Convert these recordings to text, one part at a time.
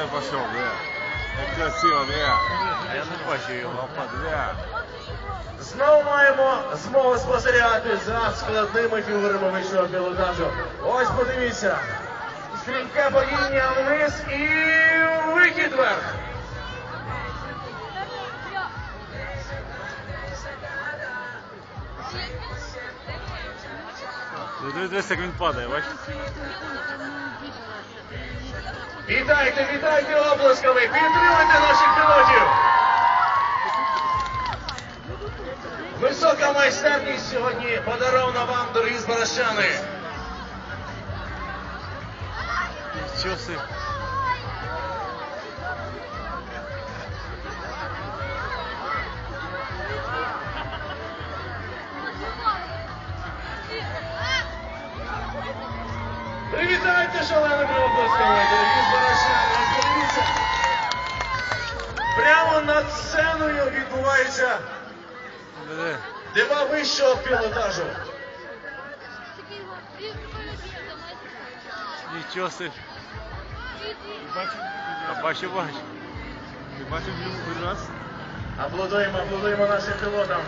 Диви пішов, диви. Як красиво, диви. Я не бачу його. Диви. Знову маємо змогу спостерігати за складними фігурами вищого пілотажу. Ось подивіться. Стрімке падіння вниз і вихід вверх. Дивись, як він падає, бачиш? Вітайте, вітайте обласками! підтримуйте наших пілотів. Висока майстерність сьогодні подарована вам, дорогі зборощани! Що Привітайте шаленими оплесками, дорогі збаращани. Ось Прямо над сценою відбувається дива вищого пілотажу. Нічого. Бачив? А бачу, бачу. Ти бачив раз? Аплодуємо, аплодуємо нашим пілотам.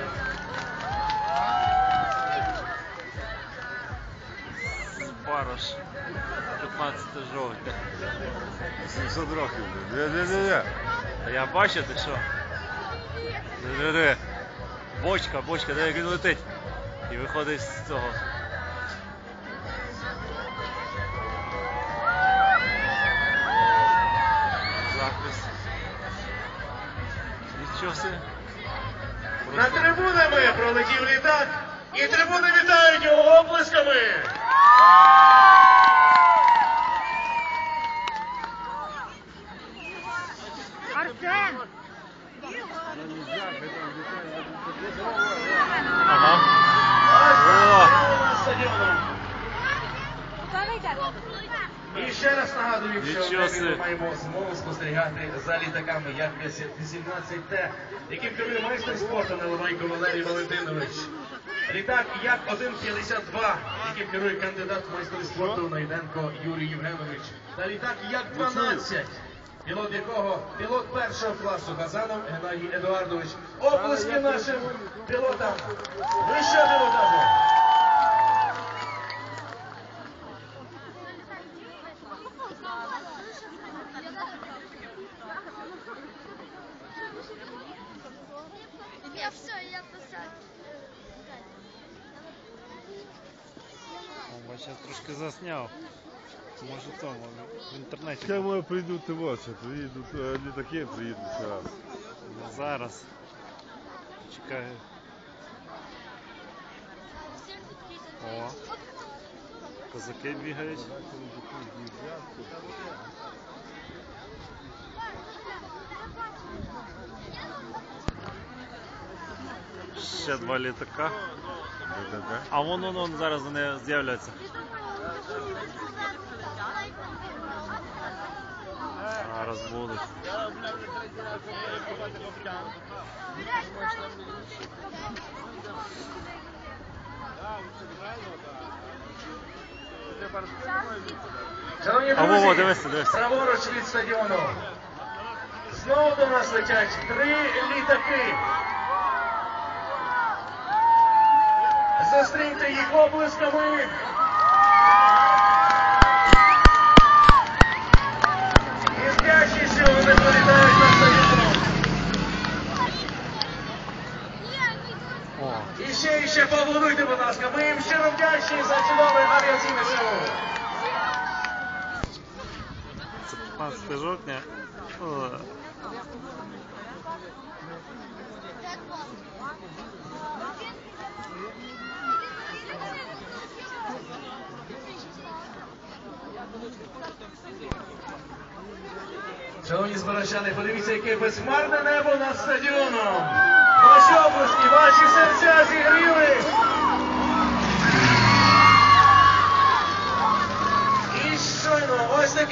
Спарош. 15 жовтня. 700 років. Диви, диви, диви. А я бачу, ти що? Диви. Бочка, бочка, де як він летить. І виходить з цього. Запис. Нічого собі. Над трибунами пролетів літак, і трибуни вітають його оплесками. І ще раз нагадую, що ми маємо змогу спостерігати за літаками як 18Т, яким керує майстер спорту Наливайко Валерій Валентинович. Літак як 152, яким керує кандидат в майстри спорту Найденко Юрій Євгенович. Та літак як 12, пілот якого пілот першого класу Газанов Геннадій Едуардович. Оплески нашим пілотам. Вища пілотажу. Я все, я посадила. Я трошки засняв. Може тому, в інтернеті. Хай може прийдуть і ось, приїдуть літаки, приїдуть зараз. Зараз. Чекаю. О. Козаки бігають. Ще два літака. А вон вон, вон зараз вони з'являться. Зараз будуть. Шановні А, Вова, дивися, дивися. праворуч від стадіону. Знову до нас летять три літаки. Зустріньте їх оплесками. І з вдячністю вони політають на стадіоном. О, І ще, і ще поаплодуйте, будь ласка. Ми вдячні за чудове авіаційне шоу. це 15 жовтня. Шановні збирачани, подивіться, яке безхмарне небо над стадіоном. Ваші обласки, ваші серця зігріли.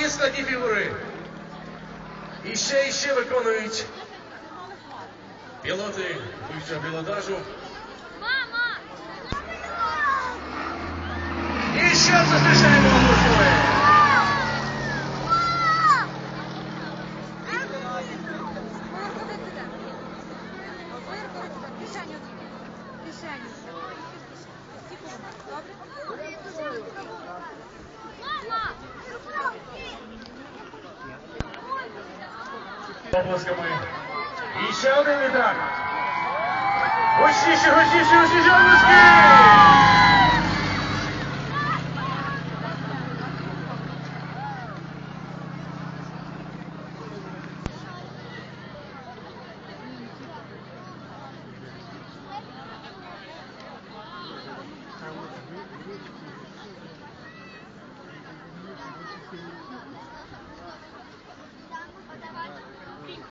Щойно ось такі складні фігури. І ще і ще виконують пілоти вищого пілотажу. Мама! І що зустрічаємо Обласками. І ще один літак. Гучніші, гучніші, гучніші обласки!